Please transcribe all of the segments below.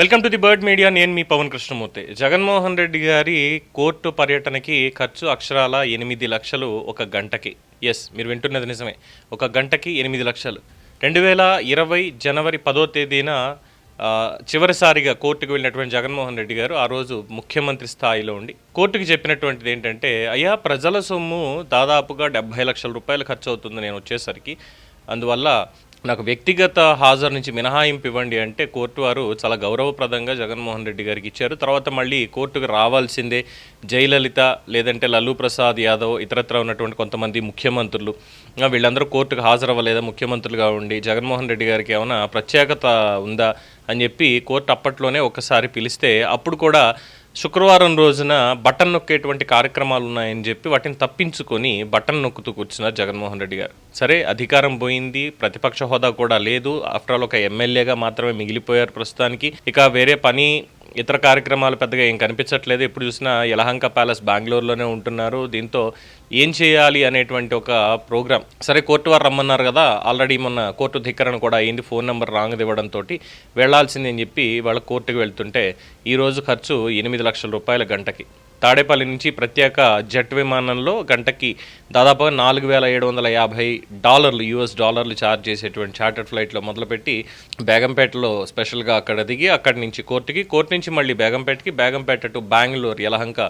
Welcome to the bird media నేను మీ పవన్ కృష్ణమూర్తి. జగన్మోహన్ రెడ్డి గారి కోర్టు పర్యటనకి ఖర్చు అక్షరాల ఎనిమిది లక్షలు ఒక గంటకి. ఎస్ మీరు వింటున్నది నిజమే. ఒక గంటకి ఎనిమిది లక్షలు. రెండు వేల ఇరవై జనవరి పదో తేదీన చివరిసారిగా కోర్టుకు వెళ్ళినటువంటి జగన్మోహన్ రెడ్డి గారు ఆ రోజు ముఖ్యమంత్రి స్థాయిలో ఉండి కోర్టుకి చెప్పినటువంటిది ఏంటంటే అయ్యా ప్రజల సొమ్ము దాదాపుగా డెబ్బై లక్షల రూపాయలు ఖర్చు అవుతుంది నేను వచ్చేసరికి. అందువల్ల నాకు వ్యక్తిగత హాజరు నుంచి మినహాయింపు ఇవ్వండి అంటే కోర్టు వారు చాలా గౌరవప్రదంగా జగన్మోహన్ రెడ్డి గారికి ఇచ్చారు. తర్వాత మళ్ళీ కోర్టుకు రావాల్సిందే జయలలిత లేదంటే లల్లూ ప్రసాద్ యాదవ్ ఇతరత్ర ఉన్నటువంటి కొంతమంది ముఖ్యమంత్రులు. వీళ్ళందరూ కోర్టుకు హాజరవ్వలేదా? ముఖ్యమంత్రులుగా ఉండి జగన్మోహన్ రెడ్డి గారికి ఏమైనా ప్రత్యేకత ఉందా? అని చెప్పి కోర్టు అప్పట్లోనే ఒకసారి పిలిస్తే అప్పుడు కూడా శుక్రవారం రోజున బటన్ నొక్కేటువంటి కార్యక్రమాలు ఉన్నాయని చెప్పి వాటిని తప్పించుకొని బటన్ నొక్కుతూ కూర్చున్నారు జగన్మోహన్ రెడ్డి గారు. సరే అధికారం పోయింది ప్రతిపక్ష హోదా కూడా లేదు. ఆఫ్టర్ ఆల్ ఒక ఎమ్మెల్యేగా మాత్రమే మిగిలిపోయారు ప్రస్తుతానికి. ఇక వేరే పని ఇతర కార్యక్రమాలు పెద్దగా ఏం కనిపించట్లేదు. ఎప్పుడు చూసినా యలహంక ప్యాలెస్ బెంగళూరులోనే ఉంటున్నారు. దీంతో ఏం చేయాలి అనేటువంటి ఒక ప్రోగ్రామ్ సరే కోర్టు వారు రమ్మన్నారు కదా. ఆల్రెడీ మొన్న కోర్టు ధిక్కరణ కూడా అయింది. ఫోన్ నెంబర్ రాంగ్ ఇవ్వడంతో వెళ్ళాల్సిందని అని చెప్పి వాళ్ళ కోర్టుకు వెళ్తుంటే ఈరోజు ఖర్చు ఎనిమిది లక్షల రూపాయల గంటకి. తాడేపల్లి నుంచి ప్రత్యేక జెట్ విమానంలో గంటకి దాదాపుగా నాలుగు వేల ఏడు వందల యాభై డాలర్లు యూఎస్ డాలర్లు ఛార్జ్ చేసేటువంటి చార్టర్డ్ ఫ్లైట్లో మొదలుపెట్టి బేగంపేటలో స్పెషల్గా అక్కడ దిగి అక్కడి నుంచి కోర్టుకి కోర్టు నుంచి మళ్ళీ బేగంపేటకి బేగంపేట టు బెంగళూరు యలహంక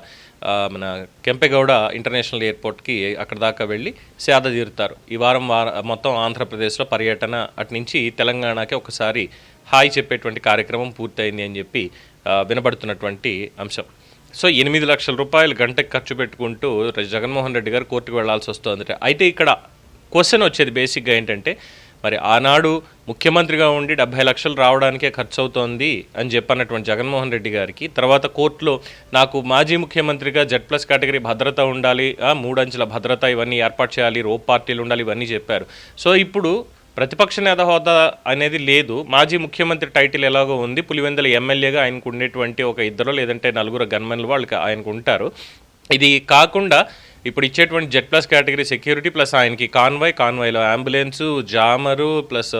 మన కెంపెగౌడ ఇంటర్నేషనల్ ఎయిర్పోర్ట్కి అక్కడ దాకా వెళ్ళి సేద తీరుతారు. ఈ వారం వార మొత్తం ఆంధ్రప్రదేశ్లో పర్యటన అటు నుంచి తెలంగాణకి ఒకసారి హాయ్ చెప్పేటువంటి కార్యక్రమం పూర్తయింది అని చెప్పి వినబడుతున్నటువంటి అంశం. సో ఎనిమిది లక్షల రూపాయలు గంటకి ఖర్చు పెట్టుకుంటూ జగన్మోహన్ రెడ్డి గారు కోర్టుకు వెళ్ళాల్సి వస్తుంది అయితే ఇక్కడ క్వశ్చన్ వచ్చేది బేసిక్గా ఏంటంటే మరి ఆనాడు ముఖ్యమంత్రిగా ఉండి డెబ్బై లక్షలు రావడానికే ఖర్చు అవుతోంది అని చెప్పన్నటువంటి జగన్మోహన్ రెడ్డి గారికి తర్వాత కోర్టులో నాకు మాజీ ముఖ్యమంత్రిగా జెడ్ ప్లస్ కేటగిరీ భద్రత ఉండాలి మూడంచెల భద్రత ఇవన్నీ ఏర్పాటు చేయాలి రోప్ పార్టీలు ఉండాలి ఇవన్నీ చెప్పారు. సో ఇప్పుడు ప్రతిపక్ష నేత హోదా అనేది లేదు. మాజీ ముఖ్యమంత్రి టైటిల్ ఎలాగో ఉంది. పులివెందుల ఎమ్మెల్యేగా ఆయనకు ఉండేటువంటి ఒక ఇద్దరు లేదంటే నలుగురు గన్మెన్లు వాళ్ళకి ఆయనకు ఉంటారు ఇది కాకుండా ఇప్పుడు ఇచ్చేటువంటి Z plus category security plus ఆయనకి కాన్వాయ్ కాన్వాయ్లో అంబులెన్సు జామరు ప్లస్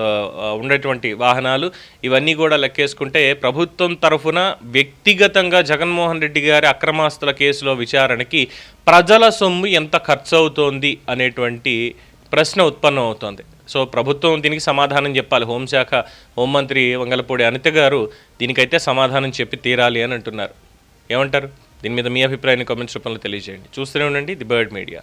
ఉండేటువంటి వాహనాలు ఇవన్నీ కూడా లెక్కేసుకుంటే ప్రభుత్వం తరఫున వ్యక్తిగతంగా జగన్మోహన్ రెడ్డి గారి అక్రమాస్తుల కేసులో విచారణకి ప్రజల సొమ్ము ఎంత ఖర్చు అవుతోంది అనేటువంటి ప్రశ్న ఉత్పన్నం అవుతోంది సో ప్రభుత్వం దీనికి సమాధానం చెప్పాలి. హోంశాఖ హోంమంత్రి వంగలపూడి అనిత గారు దీనికైతే సమాధానం చెప్పి తీరాలి అని అంటున్నారు. ఏమంటారు? దీని మీద మీ అభిప్రాయాన్ని కామెంట్స్ రూపంలో తెలియజేయండి. చూస్తూనే ఉండండి ది బర్డ్ మీడియా.